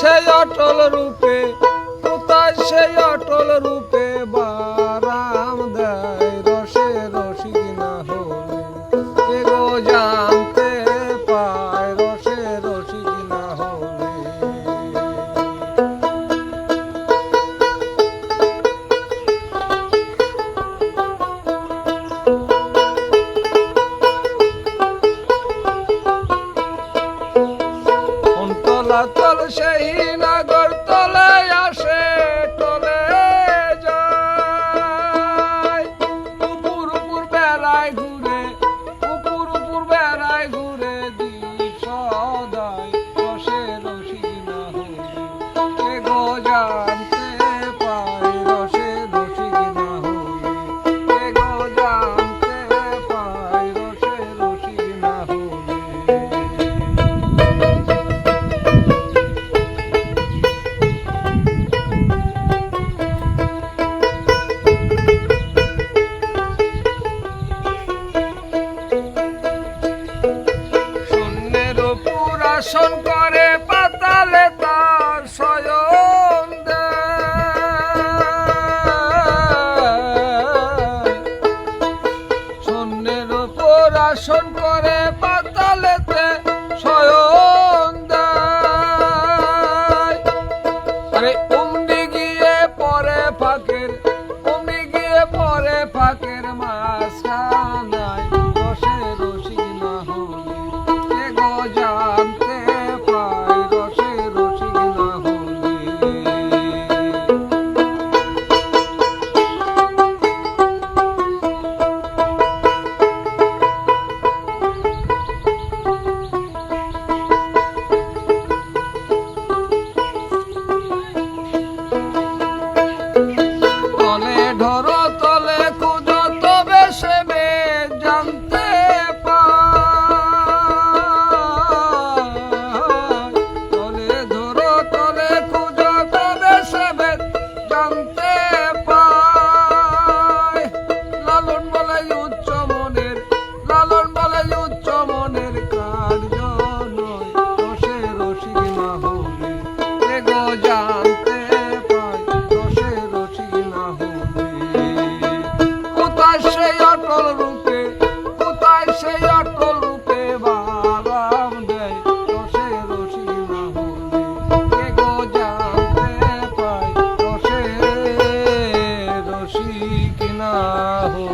সেই অটল রূপে কোথায় সেই অটল রূপে। চলাচল সেই নাগর তলা। দর্শন করে পাতালে তার স্বয়ং সন্ন্যের ওপর আসন করে পাতালেতে স্বয়ং আরে উমনি গিয়ে পরে ফাঁকের অমনি গিয়ে পরে ফাঁকের মা ঘর তলে খুঁজো, তবে সে মেঘ জানতে তলে ধর, তলে খুঁজো, তবে সে মেঘ জানতে পায়। লালন বলে ठीक ना हो